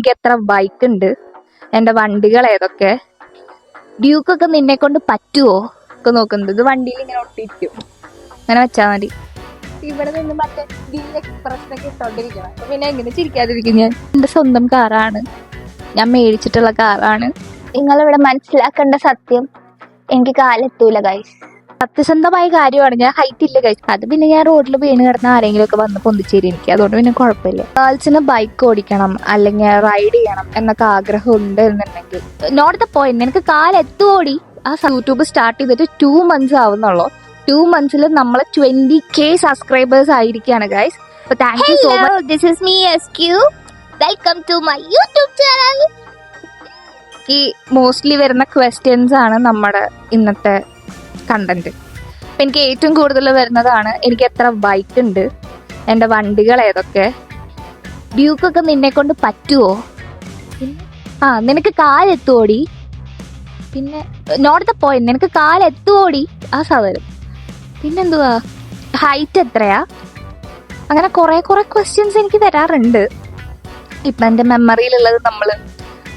എനിക്ക് എത്ര ബൈക്ക് ഉണ്ട് എന്റെ വണ്ടികൾ ഏതൊക്കെ ഡ്യൂക്കൊക്കെ നിന്നെ കൊണ്ട് പറ്റുമോ ഒക്കെ നോക്കുന്നത്. ഇത് വണ്ടിയിൽ ഇങ്ങനെ ഒട്ടിയിരിക്കും അങ്ങനെ വെച്ചാൽ മതി. ഇവിടെ നിന്ന് മറ്റേ എക്സ്പ്രഷനൊക്കെ ഇട്ടോണ്ടിരിക്കണം പിന്നെ എങ്ങനെ ചിരിക്കാതിരിക്കും ഞാൻ? എന്റെ സ്വന്തം കാറാണ് ഞാൻ മേടിച്ചിട്ടുള്ള കാറാണ് നിങ്ങളിവിടെ മനസ്സിലാക്കേണ്ട സത്യം എനിക്ക് കാലെത്തൂല ഗൈസ് സത്യസന്ധമായ കാര്യമാണ്. ഞാൻ ഹൈറ്റ് ഇല്ല കഴിച്ചു അത് പിന്നെ ഞാൻ റോഡിൽ വീണ് കിടന്ന ആരെങ്കിലും ഒക്കെ വന്ന് പൊന്തിച്ചേരി എനിക്ക്. അതുകൊണ്ട് പിന്നെ കുഴപ്പമില്ല. ഗേൾസിന് ബൈക്ക് ഓടിക്കണം അല്ലെങ്കിൽ റൈഡ് ചെയ്യണം എന്നൊക്കെ ആഗ്രഹം ഉണ്ട് എന്നുണ്ടെങ്കിൽ നോട്ട് ദ പോയിന്റ് എനിക്ക് കാലെത്തുവോടി ആ യൂട്യൂബ് സ്റ്റാർട്ട് ചെയ്തിട്ട് ടു മന്ത്സ് ആവുന്നുള്ളൂ. ടു മന്ത്സിൽ നമ്മൾ ട്വന്റി കെ സബ്സ്ക്രൈബേഴ്സ് ആയിരിക്കാണ് ഗൈസ് അപ്പൊ thank you so much this is me S Q welcome to my YouTube channel ഈ മോസ്റ്റ്ലി വരുന്ന ക്വസ്റ്റ്യൻസ് ആണ് നമ്മുടെ ഇന്നത്തെ കണ്ടന്റ് അപ്പം എനിക്ക് ഏറ്റവും കൂടുതൽ വരുന്നതാണ് എനിക്ക് എത്ര ബൈക്ക് ഉണ്ട് എന്റെ വണ്ടികൾ ഏതൊക്കെ ഡ്യൂക്കൊക്കെ നിന്നെ കൊണ്ട് പറ്റുമോ ആ നിനക്ക് കാലെത്തുവോടി പിന്നെ ദ പോയിന്റ് നിനക്ക് കാലെത്തുവോടി ആ സാധനം. പിന്നെന്തുവാ? ഹൈറ്റ് എത്രയാ? അങ്ങനെ കുറെ കുറെ ക്വസ്റ്റ്യൻസ് എനിക്ക് തരാറുണ്ട്. ഇപ്പൊ എന്റെ മെമ്മറിയിലുള്ളത് നമ്മൾ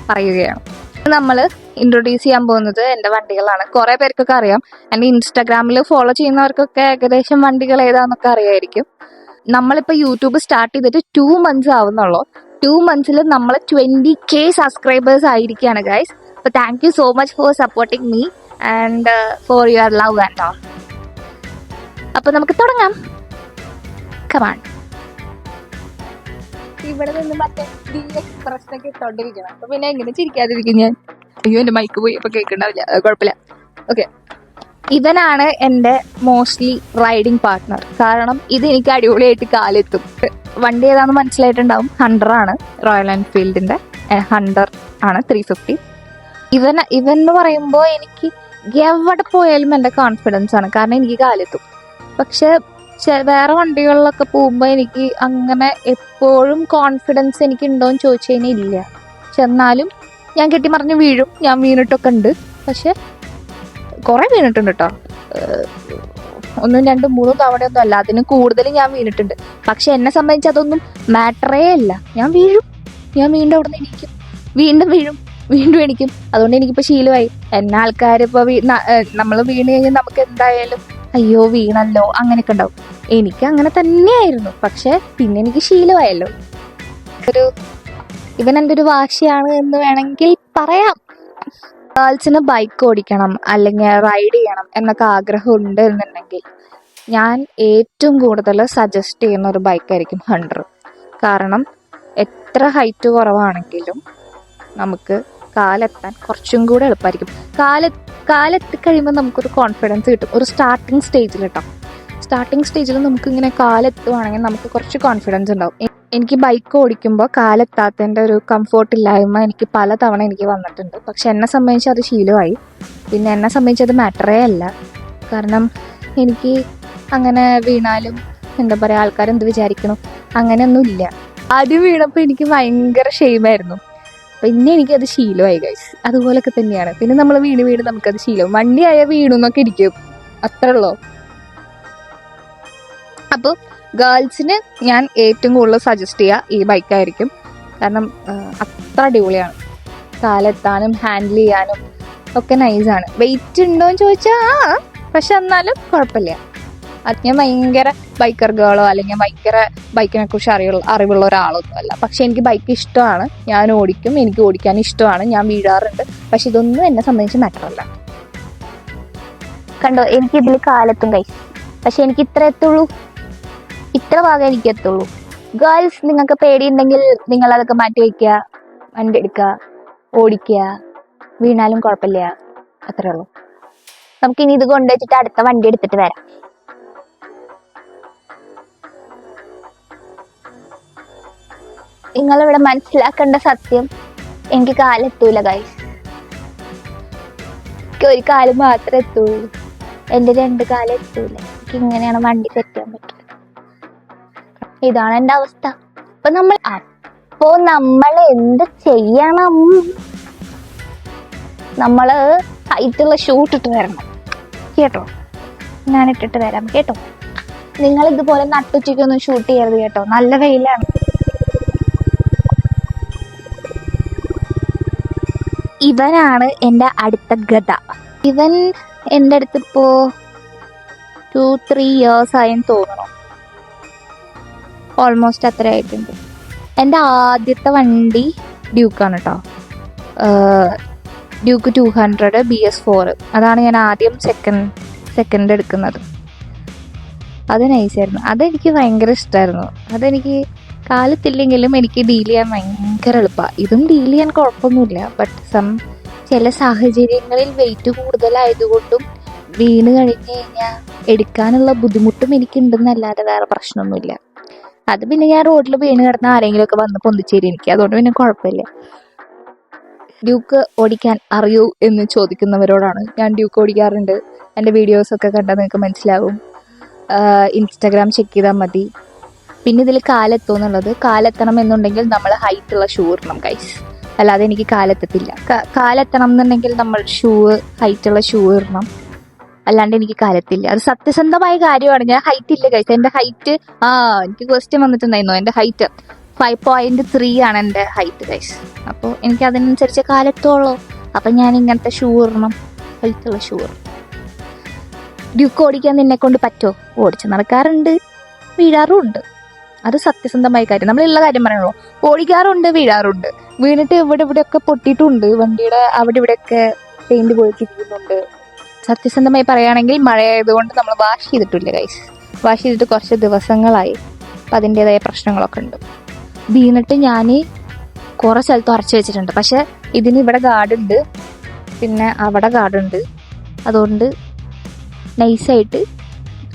പറയുകയാണ്. നമ്മൾ ഇൻട്രൊഡ്യൂസ് ചെയ്യാൻ പോകുന്നത് എന്റെ വണ്ടികളാണ്. കുറേ പേർക്കൊക്കെ അറിയാം. എന്റെ ഇൻസ്റ്റാഗ്രാമിൽ ഫോളോ ചെയ്യുന്നവർക്കൊക്കെ ഏകദേശം വണ്ടികൾ ഏതാന്നൊക്കെ അറിയായിരിക്കും. നമ്മളിപ്പോൾ യൂട്യൂബ് സ്റ്റാർട്ട് ചെയ്തിട്ട് ടു മന്ത്സ് ആവുന്നുള്ളൂ. ടു മന്ത്സിൽ നമ്മൾ ട്വന്റി കെ സബ്സ്ക്രൈബേഴ്സ് ആയിരിക്കുകയാണ് ഗൈസ് അപ്പോൾ thank you so much for supporting me and for your love and all അപ്പൊ നമുക്ക് തുടങ്ങാം. കമാൺ ഇവിടെ നിന്ന് മറ്റേ ദിൽ എക്സ്പ്രഷനൊക്കെ ഇട്ടോണ്ടിരിക്കണം. അപ്പൊ പിന്നെ എങ്ങനെ ചിരിക്കാതിരിക്കും ഞാൻ? അയ്യോ എന്റെ മൈക്ക് പോയി അപ്പൊ കേൾക്കണ്ടാവില്ല. കുഴപ്പമില്ല. ഓക്കെ ഇവനാണ് എന്റെ മോസ്റ്റ്ലി റൈഡിങ് പാർട്ണർ കാരണം ഇത് എനിക്ക് അടിപൊളിയായിട്ട് കാലെത്തും. വണ്ടി ഏതാണെന്ന് മനസ്സിലായിട്ടുണ്ടാവും? ഹണ്ടർ ആണ്. റോയൽ എൻഫീൽഡിന്റെ ഹണ്ടർ ആണ് ത്രീ ഫിഫ്റ്റി ഇവൻ ഇവൻ എന്ന് പറയുമ്പോൾ എനിക്ക് എവിടെ പോയാലും എന്റെ കോൺഫിഡൻസ് ആണ്. കാരണം എനിക്ക് കാലെത്തും. പക്ഷെ വേറെ വണ്ടികളിലൊക്കെ പോകുമ്പോൾ എനിക്ക് അങ്ങനെ എപ്പോഴും കോൺഫിഡൻസ് എനിക്ക് ഉണ്ടോ എന്ന് ചോദിച്ചു കഴിഞ്ഞാൽ ഇല്ല. പക്ഷെ എന്നാലും ഞാൻ കെട്ടിമറിഞ്ഞ് വീഴും. ഞാൻ വീണിട്ടൊക്കെ ഉണ്ട് പക്ഷെ കുറെ വീണിട്ടുണ്ട് കേട്ടോ ഒന്നും രണ്ടും മൂന്നും തവണയൊന്നും അല്ല. അതിന് കൂടുതൽ ഞാൻ വീണിട്ടുണ്ട്. പക്ഷെ എന്നെ സംബന്ധിച്ച് അതൊന്നും മാറ്ററേ അല്ല. ഞാൻ വീഴും. ഞാൻ വീണ്ടും അവിടെ നിന്ന് എണീക്കും. വീണ്ടും വീഴും. വീണ്ടും എണിക്കും. അതുകൊണ്ട് എനിക്കിപ്പോ ശീലമായി. എന്നെ ആൾക്കാർ ഇപ്പൊ നമ്മൾ വീണ് കഴിഞ്ഞാൽ നമുക്ക് എന്തായാലും അയ്യോ വീണല്ലോ അങ്ങനെയൊക്കെ ഉണ്ടാവും. എനിക്ക് അങ്ങനെ തന്നെയായിരുന്നു. പക്ഷെ പിന്നെ എനിക്ക് ശീലമായല്ലോ. ഒരു ഇവൻ എന്റെ ഒരു വാശിയാണ് എന്ന് വേണമെങ്കിൽ പറയാം. ഗേൾസിന് ബൈക്ക് ഓടിക്കണം അല്ലെങ്കിൽ റൈഡ് ചെയ്യണം എന്നൊക്കെ ആഗ്രഹം ഉണ്ട് എന്നുണ്ടെങ്കിൽ ഞാൻ ഏറ്റവും കൂടുതൽ സജസ്റ്റ് ചെയ്യുന്ന ഒരു ബൈക്കായിരിക്കും ഹണ്ടർ. കാരണം എത്ര ഹൈറ്റ് കുറവാണെങ്കിലും നമുക്ക് കാലെത്താൻ കുറച്ചും കൂടെ എളുപ്പമായിരിക്കും. കാല കാലെത്തി കഴിയുമ്പോൾ നമുക്കൊരു കോൺഫിഡൻസ് കിട്ടും. ഒരു സ്റ്റാർട്ടിങ് സ്റ്റേജിൽ കേട്ടോ സ്റ്റാർട്ടിങ് സ്റ്റേജിൽ നമുക്ക് ഇങ്ങനെ കാലെത്തുവാണെങ്കിൽ നമുക്ക് കുറച്ച് കോൺഫിഡൻസ് ഉണ്ടാവും. എനിക്ക് ബൈക്ക് ഓടിക്കുമ്പോൾ കാലെത്താത്തതിന്റെ ഒരു കംഫോർട്ട് ഇല്ലായ്മ എനിക്ക് പല തവണ എനിക്ക് വന്നിട്ടുണ്ട്. പക്ഷെ എന്നെ സംബന്ധിച്ച് അത് ശീലമായി. പിന്നെ എന്നെ സംബന്ധിച്ച് അത് മാറ്ററേ അല്ല. കാരണം എനിക്ക് അങ്ങനെ വീണാലും എന്താ പറയുക ആൾക്കാർ എന്ത് വിചാരിക്കണം? അങ്ങനെയൊന്നും ഇല്ല ആദ്യം വീണപ്പോൾ എനിക്ക് ഭയങ്കര ഷെയിമായിരുന്നു. പിന്നെ എനിക്കത് ശീലമായി ഗൈസ് അതുപോലൊക്കെ തന്നെയാണ്. പിന്നെ നമ്മൾ വീണ് വീണ് നമുക്കത് ശീലം. വണ്ടിയായ വീണു എന്നൊക്കെ ഇരിക്കും. അത്രേ ഉള്ളൂ. അപ്പോൾ ഗേൾസിന് ഞാൻ ഏറ്റവും കൂടുതൽ സജസ്റ്റ് ചെയ്യുക ഈ ബൈക്കായിരിക്കും. കാരണം അത്ര അടിപൊളിയാണ്. കാലെത്താനും ഹാൻഡിൽ ചെയ്യാനും ഒക്കെ നൈസാണ് വെയിറ്റ് ഉണ്ടോ എന്ന് ചോദിച്ചാൽ ആ പക്ഷെ എന്നാലും കുഴപ്പമില്ല. അത് ഞാൻ ഭയങ്കര ബൈക്കർ ഗേളോ അല്ലെങ്കിൽ ഭയങ്കര ബൈക്കിനെ കുറിച്ച് അറിയുള്ള അറിവുള്ള ഒരാളൊന്നും അല്ല. പക്ഷെ എനിക്ക് ബൈക്ക് ഇഷ്ടമാണ്. ഞാൻ ഓടിക്കും എനിക്ക് ഓടിക്കാൻ ഇഷ്ടമാണ്. ഞാൻ വീഴാറുണ്ട്. പക്ഷെ ഇതൊന്നും എന്നെ സംബന്ധിച്ച് മാറ്റർ അല്ല. കണ്ടോ എനിക്ക് ഇതിൽ കാലത്തും ഗൈസ് പക്ഷെ എനിക്ക് ഇത്ര എത്തുള്ളൂ. ഇത്ര ഭാഗം എനിക്ക് എത്തുള്ളൂ ഗേൾസ് നിങ്ങൾക്ക് പേടിയുണ്ടെങ്കിൽ നിങ്ങൾ അതൊക്കെ മാറ്റി വയ്ക്കുക വണ്ടി എടുക്കുക ഓടിക്കുക വീണാലും കുഴപ്പമില്ല. അത്രേ ഉള്ളൂ. നമുക്ക് ഇനി ഇത് കൊണ്ടുവച്ചിട്ട് അടുത്ത വണ്ടി എടുത്തിട്ട് വരാം. നിങ്ങളിവിടെ മനസ്സിലാക്കേണ്ട സത്യം എനിക്ക് കാലെത്തൂല ഗൈസ് എനിക്ക് ഒരു കാൽ മാത്രമേ എത്തുള്ളൂ. എന്റെ രണ്ട് കാലം എത്തൂല. എനിക്ക് ഇങ്ങനെയാണ് വണ്ടി തെറ്റാൻ പറ്റുന്നത് ഇതാണ് എന്റെ അവസ്ഥ. അപ്പൊ നമ്മൾ അപ്പോ നമ്മൾ എന്ത് ചെയ്യണം? നമ്മൾ ഹൈറ്റുള്ള ഷൂട്ട് ഇട്ട് വരണം. കേട്ടോ? ഞാൻ ഇട്ടിട്ട് വരാം. കേട്ടോ? നിങ്ങൾ ഇതുപോലെ നട്ടുച്ചയ്ക്കൊന്നും ഷൂട്ട് ചെയ്യരുത് കേട്ടോ. നല്ല വെയിലാണ്. ഇവനാണ് എന്റെ അടുത്ത ഗത. ഇവൻ എന്റെ അടുത്ത് ഇപ്പോൾ ടു ത്രീ ഇയേഴ്സ് ആയെന്ന് തോന്നുന്നു. ഓൾമോസ്റ്റ് അത്ര ആയിട്ടുണ്ട്? എന്റെ ആദ്യത്തെ വണ്ടി ഡ്യൂക്കാണ് കേട്ടോ Duke two hundred B S four അതാണ് ഞാൻ ആദ്യം സെക്കൻഡ് സെക്കൻഡ് എടുക്കുന്നത്. അത് നൈസായിരുന്നു അതെനിക്ക് ഭയങ്കര ഇഷ്ടമായിരുന്നു അതെനിക്ക് കാലത്തില്ലെങ്കിലും എനിക്ക് ഡീൽ ചെയ്യാൻ ഭയങ്കര എളുപ്പമാണ് ഇതും ഡീൽ ചെയ്യാൻ കുഴപ്പമൊന്നുമില്ല. ബട്ട് സം ചില സാഹചര്യങ്ങളിൽ വെയിറ്റ് കൂടുതലായതുകൊണ്ടും വീണ് കഴിഞ്ഞ് കഴിഞ്ഞാൽ എടുക്കാനുള്ള ബുദ്ധിമുട്ടും എനിക്കുണ്ടെന്നല്ലാതെ വേറെ പ്രശ്നമൊന്നുമില്ല. അത് പിന്നെ ഞാൻ റോഡിൽ വീണ് കിടന്ന ആരെങ്കിലും ഒക്കെ വന്ന് പൊന്തിച്ചേരി എനിക്ക്. അതുകൊണ്ട് പിന്നെ കുഴപ്പമില്ല. ഡ്യൂക്ക് ഓടിക്കാൻ അറിയൂ എന്ന് ചോദിക്കുന്നവരോടാണ് ഞാൻ ഡ്യൂക്ക് ഓടിക്കാറുണ്ട്. എന്റെ വീഡിയോസൊക്കെ കണ്ടാൽ നിങ്ങൾക്ക് മനസ്സിലാവും. ഇൻസ്റ്റാഗ്രാം ചെക്ക് ചെയ്താൽ മതി. പിന്നെ ഇതിൽ കാലെത്തും എന്നുള്ളത് കാലെത്തണം എന്നുണ്ടെങ്കിൽ നമ്മൾ ഹൈറ്റ് ഉള്ള ഷൂ ഇടണം കൈസ് അല്ലാതെ എനിക്ക് കാലെത്തത്തില്ല. കാലെത്തണം എന്നുണ്ടെങ്കിൽ നമ്മൾ ഷൂ ഹൈറ്റ് ഉള്ള ഷൂ ഇടണം. അല്ലാണ്ട് എനിക്ക് കാര്യത്തില്ല അത് സത്യസന്ധമായ കാര്യമാണ്. ഞാൻ ഹൈറ്റ് ഇല്ല കഴിച്ചത് എന്റെ ഹൈറ്റ് ആ എനിക്ക് ക്വസ്റ്റ്യൻ വന്നിട്ടുണ്ടായിരുന്നു. എന്റെ ഹൈറ്റ് ഫൈവ് പോയിന്റ് ത്രീ ആണ് എന്റെ ഹൈറ്റ് കൈസ് അപ്പോൾ എനിക്ക് അതിനനുസരിച്ച് കാലത്തോളോ. അപ്പൊ ഞാൻ ഇങ്ങനത്തെ ഷൂ ഇടണം ഹൈറ്റുള്ള ഷൂ ഡ്യൂക്ക് ഓടിക്കാൻ നിന്നെ കൊണ്ട് പറ്റുമോ ഓടിച്ച് നടക്കാറുണ്ട്. വീഴാറുമുണ്ട് അത് സത്യസന്ധമായ കാര്യം. നമ്മളുള്ള കാര്യം പറയണോ? ഓടിക്കാറുണ്ട് വീഴാറുണ്ട്. വീണിട്ട് ഇവിടെ ഇവിടെയൊക്കെ പൊട്ടിയിട്ടുണ്ട്. വണ്ടിയുടെ അവിടെ ഇവിടെയൊക്കെ പെയിന്റ് പോയിട്ടിരിക്കുന്നുണ്ട് സത്യസന്ധമായി പറയുകയാണെങ്കിൽ മഴയായതുകൊണ്ട് നമ്മൾ വാഷ് ചെയ്തിട്ടില്ല ഗൈസ് വാഷ് ചെയ്തിട്ട് കുറച്ച് ദിവസങ്ങളായി. അപ്പം അതിന്റെതായ പ്രശ്നങ്ങളൊക്കെ ഉണ്ട്. വീണിട്ട് ഞാൻ കുറേ സ്ഥലത്ത് ഉറച്ചു വെച്ചിട്ടുണ്ട്. പക്ഷെ ഇതിന് ഇവിടെ ഗാർഡുണ്ട്. പിന്നെ അവിടെ ഗാർഡുണ്ട്. അതുകൊണ്ട് നൈസായിട്ട്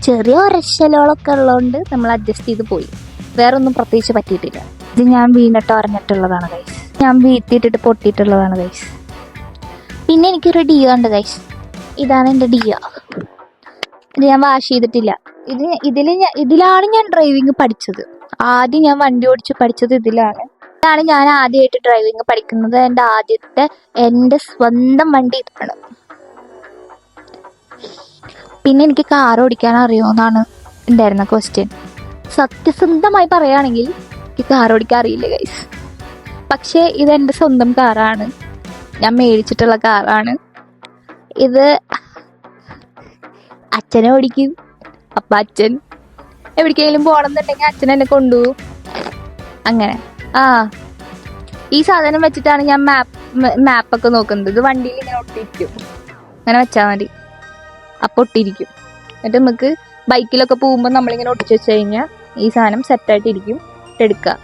ചെറിയ ഉരശലുകളൊക്കെ ഉള്ളതുകൊണ്ട് നമ്മൾ അഡ്ജസ്റ്റ് ചെയ്ത് പോയി. വേറെ ഒന്നും പ്രത്യേകിച്ച് പറ്റിയിട്ടില്ല. ഇത് ഞാൻ വീണിട്ട് അറിഞ്ഞിട്ടുള്ളതാണ് ഗൈസ് ഞാൻ വീത്തിയിട്ടിട്ട് പൊട്ടിയിട്ടുള്ളതാണ് ഗൈസ് പിന്നെ എനിക്കൊരു ഡിയോ ഉണ്ട് ഗൈസ് ഇതാണ് എന്റെ ഡിയ ഇത് ഞാൻ വാഷ് ചെയ്തിട്ടില്ല. ഇത് ഇതിൽ ഞാൻ ഇതിലാണ് ഞാൻ ഡ്രൈവിംഗ് പഠിച്ചത്. ആദ്യം ഞാൻ വണ്ടി ഓടിച്ച് പഠിച്ചത് ഇതിലാണ്. ഇതാണ് ഞാൻ ആദ്യമായിട്ട് ഡ്രൈവിംഗ് പഠിക്കുന്നത്. എന്റെ ആദ്യത്തെ എന്റെ സ്വന്തം വണ്ടി ഇതാണ്. പിന്നെ എനിക്ക് കാർ ഓടിക്കാൻ അറിയുമെന്നാണ് ഉണ്ടായിരുന്ന ക്വസ്റ്റ്യൻ സത്യസന്ധമായി പറയുകയാണെങ്കിൽ എനിക്ക് കാർ ഓടിക്കാൻ അറിയില്ല ഗൈസ് പക്ഷേ ഇത് എന്റെ സ്വന്തം കാറാണ് ഞാൻ മേടിച്ചിട്ടുള്ള കാറാണ് ഇത് അച്ഛനെ ഓടിക്കും. അപ്പം അച്ഛൻ എവിടേക്കെങ്കിലും പോകണമെന്നുണ്ടെങ്കിൽ അച്ഛൻ എന്നെ കൊണ്ടുപോകും അങ്ങനെ. ആ ഈ സാധനം വെച്ചിട്ടാണ് ഞാൻ മാപ്പ് മാപ്പൊക്കെ നോക്കുന്നത്. ഇത് വണ്ടിയിൽ ഇങ്ങനെ ഒട്ടിയിരിക്കും അങ്ങനെ വെച്ചാൽ മതി. അപ്പോൾ ഒട്ടിയിരിക്കും എന്നിട്ട് നമുക്ക് ബൈക്കിലൊക്കെ പോകുമ്പോൾ നമ്മളിങ്ങനെ ഒട്ടിച്ച് വെച്ച് കഴിഞ്ഞാൽ ഈ സാധനം സെറ്റായിട്ടിരിക്കും എടുക്കുക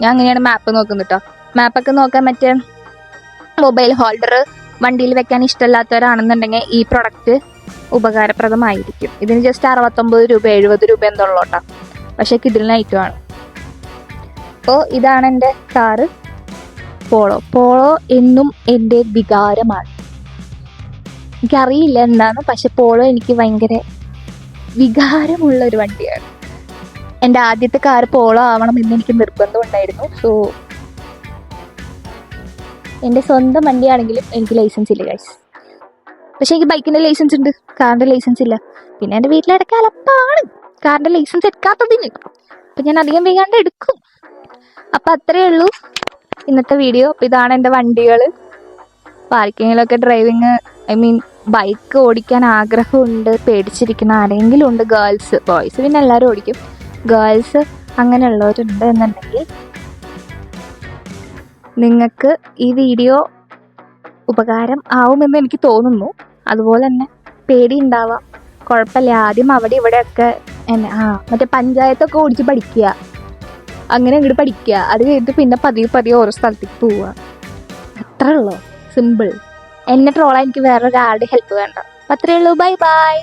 ഞാൻ അങ്ങനെയാണ് മാപ്പ് നോക്കുന്നത് കേട്ടോ മാപ്പൊക്കെ നോക്കാൻ മറ്റേ മൊബൈൽ ഹോൾഡർ വണ്ടിയിൽ വെക്കാൻ ഇഷ്ടമല്ലാത്തവരാണെന്നുണ്ടെങ്കിൽ ഈ പ്രൊഡക്റ്റ് ഉപകാരപ്രദമായിരിക്കും. ഇതിന് ജസ്റ്റ് അറുപത്തൊമ്പത് രൂപ എഴുപത് രൂപ എന്തുള്ളൂ കേട്ടോ പക്ഷെ കിഡിലിന് ഐറ്റമാണ് അപ്പോൾ ഇതാണ് എന്റെ കാറ്. പോളോ. പോളോ എന്നും എന്റെ വികാരമാണ്. എനിക്കറിയില്ല എന്താണ് പക്ഷെ പോളോ എനിക്ക് ഭയങ്കര വികാരമുള്ള ഒരു വണ്ടിയാണ്. എന്റെ ആദ്യത്തെ കാർ പോളോ ആവണം എന്ന് എനിക്ക് നിർബന്ധം ഉണ്ടായിരുന്നു. സോ എന്റെ സ്വന്തം വണ്ടിയാണെങ്കിലും എനിക്ക് ലൈസൻസ് ഇല്ല ഗൈസ് പക്ഷെ എനിക്ക് ബൈക്കിന്റെ ലൈസൻസ് ഉണ്ട്. കാറിന്റെ ലൈസൻസ് ഇല്ല. പിന്നെ എന്റെ വീട്ടിലിടയ്ക്ക് അലപ്പാണ്. കാറിന്റെ ലൈസൻസ് എടുക്കാത്തതിന്. അപ്പൊ ഞാൻ അധികം വേഗാണ്ട് എടുക്കും. അപ്പൊ അത്രേ ഉള്ളൂ ഇന്നത്തെ വീഡിയോ അപ്പൊ ഇതാണ് എന്റെ വണ്ടികൾ. പാർക്കിങ്ങിലൊക്കെ ഡ്രൈവിങ് ഐ മീൻ ബൈക്ക് ഓടിക്കാൻ ആഗ്രഹമുണ്ട്. പേടിച്ചിരിക്കുന്ന ആരെങ്കിലും ഉണ്ട്. ഗേൾസ് ബോയ്സ് പിന്നെ എല്ലാവരും ഓടിക്കും. ഗേൾസ് അങ്ങനെയുള്ളവരുണ്ട് എന്നുണ്ടെങ്കിൽ നിങ്ങൾക്ക് ഈ വീഡിയോ ഉപകാരം ആവുമെന്ന് എനിക്ക് തോന്നുന്നു. അതുപോലെ തന്നെ പേടി ഉണ്ടാവാം കുഴപ്പമില്ല. ആദ്യം അവിടെ ഇവിടെയൊക്കെ എന്നെ ആ മറ്റേ പഞ്ചായത്തൊക്കെ ഓടിച്ച് പഠിക്കുക. അങ്ങനെ അങ്ങോട്ട് പഠിക്കുക. അത് കഴിഞ്ഞിട്ട് പിന്നെ പതിയെ പതിയെ ഓരോ സ്ഥലത്തേക്ക് പോവുക. അത്രേ ഉള്ളൂ. സിമ്പിൾ എന്നെ ട്രോളാൻ എനിക്ക് വേറൊരാളുടെ ഹെൽപ്പ് വേണ്ട. അത്രേ ഉള്ളൂ. Bye bye